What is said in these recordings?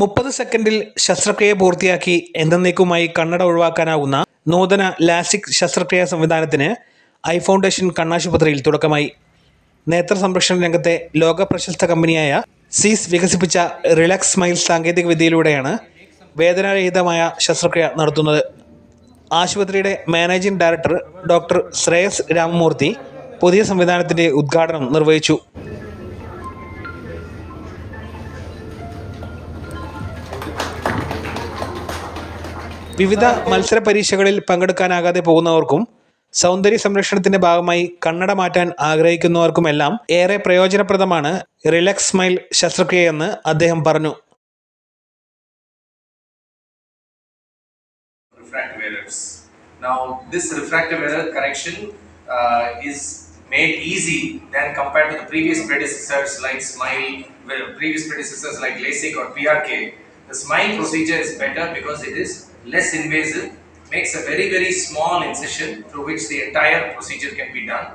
മുപ്പത് സെക്കൻഡിൽ ശസ്ത്രക്രിയ പൂർത്തിയാക്കി എന്നേക്കുമായി കണ്ണട ഒഴിവാക്കാനാവുന്ന നൂതന ലാസിക് ശസ്ത്രക്രിയാ സംവിധാനത്തിന് ഐ ഫൗണ്ടേഷൻ കണ്ണാശുപത്രിയിൽ തുടക്കമായി. നേത്ര സംരക്ഷണ രംഗത്തെ ലോക പ്രശസ്ത കമ്പനിയായ സീസ് വികസിപ്പിച്ച റിലാക്സ് സ്മൈൽ സാങ്കേതിക വിദ്യയിലൂടെയാണ് വേദനാരഹിതമായ ശസ്ത്രക്രിയ നടത്തുന്നത്. ആശുപത്രിയുടെ managing director doctor Shreyas Ramamurthy പുതിയ സംവിധാനത്തിന്റെ ഉദ്ഘാടനം നിർവഹിച്ചു. വിവിധ മത്സര പരീക്ഷകളിൽ പങ്കെടുക്കാനാകാതെ പോകുന്നവർക്കും സൗന്ദര്യ സംരക്ഷണത്തിന്റെ ഭാഗമായി കണ്ണട മാറ്റാൻ ആഗ്രഹിക്കുന്നവർക്കുമെല്ലാം ഏറെ പ്രയോജനപ്രദമാണ് റിലാക്സ് സ്മൈൽ ശസ്ത്രക്രിയയെന്ന് അദ്ദേഹം പറഞ്ഞു. Now, this refractive error correction uh, is made easy than compared to the previous predecessors like SMILE, previous predecessors like LASIK or PRK. The SMILE procedure is better because it is less invasive, makes a very, very small incision through which the entire procedure can be done.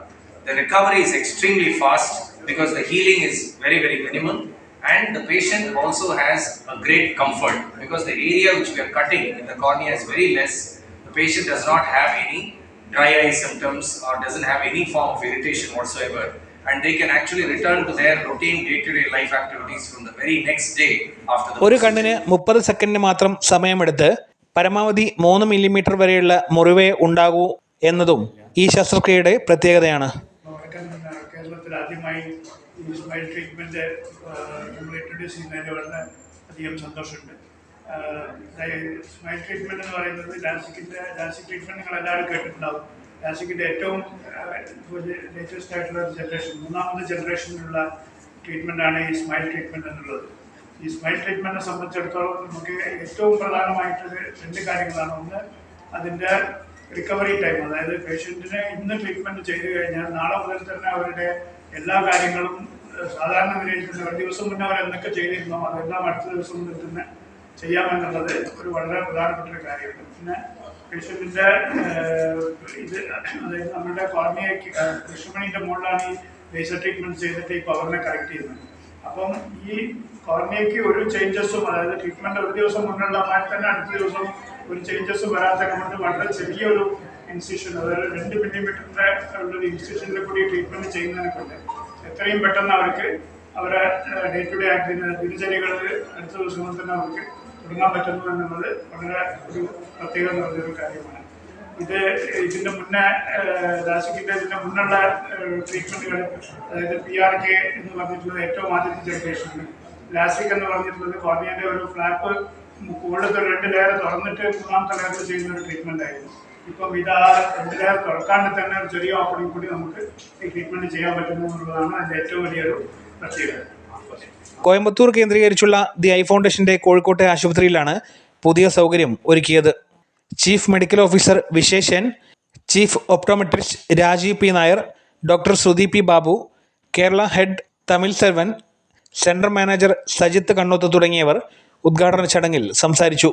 The recovery is extremely fast because the healing is very, very minimal and the patient also has a great comfort because the area which we are cutting in the cornea is very less. The patient does not have any dry eye symptoms or doesn't have any form of irritation whatsoever. And they can actually return to their routine day to day life activities from the very next day after the ഒരു procedure. കണ്ണിന് മുപ്പത് സെക്കൻഡിന് മാത്രം സമയമെടുത്ത് പരമാവധി മൂന്ന് millimetre വരെയുള്ള മുറിവേ ഉണ്ടാകൂ എന്നതും ഈ ശസ്ത്രക്രിയയുടെ പ്രത്യേകതയാണ്. ഈ സ്മൈൽ സ്മൈൽ എന്ന് പറയുന്നത് കേട്ടിട്ടുണ്ടാവും. ഏറ്റവും ലേറ്റസ്റ്റ് ആയിട്ടുള്ള ജനറേഷൻ മൂന്നാമത്തെ ജനറേഷനിലുള്ള ട്രീറ്റ്മെന്റാണ് ഈ സ്മൈൽ ട്രീറ്റ്മെന്റ് എന്നുള്ളത്. ഈ സ്മൈൽ ട്രീറ്റ്മെന്റിനെ സംബന്ധിച്ചിടത്തോളം നമുക്ക് ഏറ്റവും പ്രധാനമായിട്ട് രണ്ട് കാര്യങ്ങളാണ്. ഒന്ന് അതിന്റെ റിക്കവറി ടൈം അതായത് പേഷ്യന്റിനെ ഇന്ന് ട്രീറ്റ്മെന്റ് ചെയ്തു കഴിഞ്ഞാൽ നാളെ മുതൽ തന്നെ അവരുടെ എല്ലാ കാര്യങ്ങളും സാധാരണ നിലയിൽ തന്നെ ഒരു ദിവസം മുന്നേ അവർ എന്തൊക്കെ ചെയ്തിരുന്നോ അതെല്ലാം അടുത്ത ദിവസം മുതൽ തന്നെ ചെയ്യാമെന്നുള്ളത് ഒരു വളരെ പ്രധാനപ്പെട്ട ഒരു കാര്യമാണ്. പിന്നെ പേഷ്യന്റിന്റെ ഇത് അതായത് നമ്മുടെ കോർണിയയ്ക്ക് കൃഷ്ണമണിന്റെ മുകളിലാണ് ഈ ലേസർ ട്രീറ്റ്മെന്റ് ചെയ്തിട്ട് ഈ പവറിനെ കറക്റ്റ് ചെയ്യുന്നത്. അപ്പം ഈ കോർണിയയ്ക്ക് ഒരു ചേഞ്ചസും അതായത് ട്രീറ്റ്മെന്റ് ഒരു ദിവസം മുന്നുള്ള മാറ്റി തന്നെ അടുത്ത ദിവസം ഒരു ചേഞ്ചസ് വരാത്ത കൊണ്ട് വളരെ ചെറിയൊരു ഇൻസ്റ്റിറ്റ്യൂഷൻ അതായത് രണ്ട് മില്ലിമീറ്ററിന്റെ ഒരു ഇൻസ്റ്റിറ്റ്യൂഷനിൽ കൂടി ട്രീറ്റ്മെന്റ് ചെയ്യുന്നതിനെ കൊണ്ട് എത്രയും പെട്ടെന്ന് അവർക്ക് അവരെ ഡേ ടു ഡേ ആക്ടിന് ദിനചര്യകളിൽ അടുത്ത ദിവസങ്ങളിൽ തന്നെ അവർക്ക് തുടങ്ങാൻ പറ്റുന്നു എന്നുള്ളത് വളരെ ഒരു പ്രത്യേകത നിറഞ്ഞൊരു കാര്യമാണ്. ഇത് ഇതിന്റെ മുന്നേ ദാസിക്കിന്റെ ഇതിന്റെ മുന്നുള്ള ട്രീറ്റ്മെന്റുകൾ അതായത് പി ആർ കെ എന്ന് പറഞ്ഞിട്ടുള്ളത് ഏറ്റവും ആദ്യത്തെ ജനറേഷനിൽ ലാസിക് എന്ന് പറഞ്ഞിട്ടുള്ളത് കോർണിയന്റെ ഒരു ഫ്ലാപ്പ് കൂടുതൽ രണ്ട് ലെയർ തുറന്നിട്ട് മൂന്നാമത്തെ ലെയറിൽ ചെയ്യുന്ന ഒരു ട്രീറ്റ്മെന്റ് ആയിരുന്നു. ഇപ്പം ഇത് ആ രണ്ട് ലെയർ തുറക്കാണ്ട് തന്നെ ഒരു ചെറിയ ഓപ്പണിംഗ് കൂടി നമുക്ക് ഈ ട്രീറ്റ്മെന്റ് ചെയ്യാൻ പറ്റുന്നു എന്നുള്ളതാണ് അതിന്റെ ഏറ്റവും വലിയൊരു പ്രത്യേകത. കോയമ്പത്തൂർ കേന്ദ്രീകരിച്ചുള്ള ദി ഐ ഫൗണ്ടേഷന്റെ കോഴിക്കോട്ടെ ആശുപത്രിയിലാണ് പുതിയ സൗകര്യം ഒരുക്കിയത്. Chief medical officer Visheshan chief optometrist Rajeev P. Nair doctor Shruti P. Babu Kerala head Tamil Selvan central manager Sajith Kannoth തുടങ്ങിയവർ ഉദ്ഘാടന ചടങ്ങിൽ സംസാരിച്ചു.